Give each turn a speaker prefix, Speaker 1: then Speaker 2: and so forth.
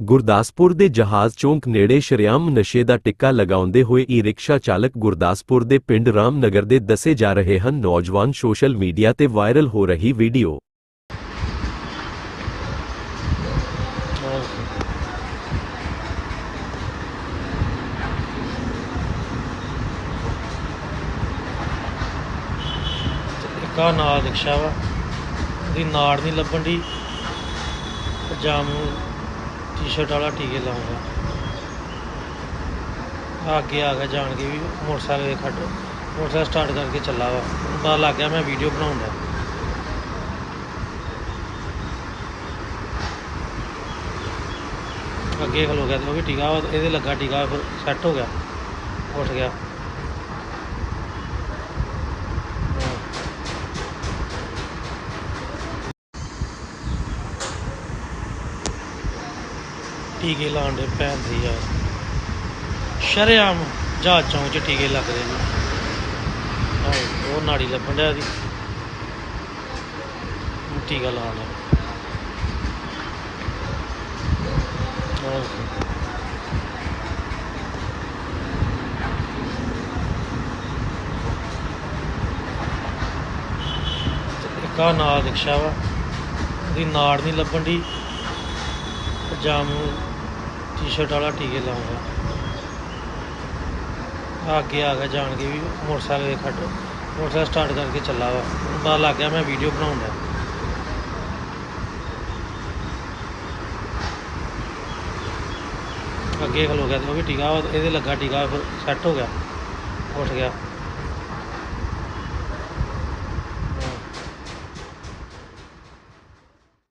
Speaker 1: ਗੁਰਦਾਸਪੁਰ ਦੇ ਜਹਾਜ਼ ਚੌਂਕ ਨੇੜੇ ਸ਼ਰੇਆਮ ਨਸ਼ੇ ਦਾ ਟਿੱਕਾ ਲਗਾਉਂਦੇ ਹੋਏ ਈ ਰਿਕਸ਼ਾ ਚਾਲਕ ਗੁਰਦਾਸਪੁਰ ਦੇ ਪਿੰਡ ਰਾਮਨਗਰ ਦੇ ਦੱਸੇ ਜਾ ਰਹੇ ਹਨ। ਨੌਜਵਾਨ ਸੋਸ਼ਲ ਮੀਡੀਆ ਤੇ ਵਾਇਰਲ ਹੋ ਰਹੀ ਵੀਡੀਓ।
Speaker 2: ਇੱਕ ਨਾਲ ਰਿਕਸ਼ਾ ਵਾ, ਉਹਦੀ ਨਾੜ ਨਹੀਂ ਲੱਭਣ ਦੀ ਪਜਾਮੂ ਟੀ-ਸ਼ਰਟ ਵਾਲਾ ਟੀਕੇ ਲਾਉਂਗਾ। ਅੱਗੇ ਆ ਗਿਆ ਜਾਣ ਕੇ ਵੀ ਮੋਟਰਸਾਈਕਲ ਦੇ ਖੱਡ ਮੋਟਰਸਾਈਕਲ ਸਟਾਰਟ ਕਰਕੇ ਚੱਲਾ ਵਾ। ਉਹਨੂੰ ਪਤਾ ਲੱਗ ਗਿਆ ਮੈਂ ਵੀਡੀਓ ਬਣਾਉਂਦਾ ਅੱਗੇ ਖਲੋ ਗਿਆ ਤੇ ਉਹ ਵੀ ਟੀਕਾ, ਇਹਦੇ ਲੱਗਾ ਟੀਕਾ, ਫਿਰ ਸੈੱਟ ਹੋ ਗਿਆ। ਉੱਠ ਗਿਆ। ਟੀਕੇ ਲਾਉਣ ਦੇ ਭੈਣ ਦੀ ਯਾਰ ਸ਼ਰੇਆਮ ਜਹਾਜ਼ ਚੌਂਕ 'ਚ ਟੀਕੇ ਲੱਗਦੇ ਜੀ ਆਹੋ, ਉਹ ਨਾੜੀ ਲੱਭਣ ਡਿਆ ਦੀ ਟੀਕਾ ਲਾਉਣ ਡਿਆ। ਆਹੋ। ਨਾਲ ਰਿਕਸ਼ਾ ਵਾ। ਉਹਦੀ ਨਾੜ ਨਹੀਂ ਲੱਭਣ ਦੀ ਜਾਮ ਟੀ-ਸ਼ਰਟ ਵਾਲਾ ਟੀਕੇ ਲਾਉਂਦਾ ਆ ਅੱਗੇ ਆ ਗਿਆ ਜਾਣ ਕੇ ਵੀ ਮੋਟਰਸਾਈਕਲ ਦੇ ਖੱਡ ਮੋਟਰਸਾਈਕਲ ਸਟਾਰਟ ਕਰਕੇ ਚੱਲਾ ਵਾ ਉਹਨੂੰ ਪਤਾ ਲੱਗ ਗਿਆ ਮੈਂ ਵੀਡੀਓ ਬਣਾਉਂਦਾ ਅੱਗੇ ਖਲੋ ਗਿਆ ਤੇ ਉਹ ਵੀ ਟੀਕਾ ਵਾ, ਇਹਦੇ ਲੱਗਾ ਟੀਕਾ ਫਿਰ ਸੈੱਟ ਹੋ ਗਿਆ ਉੱਠ ਗਿਆ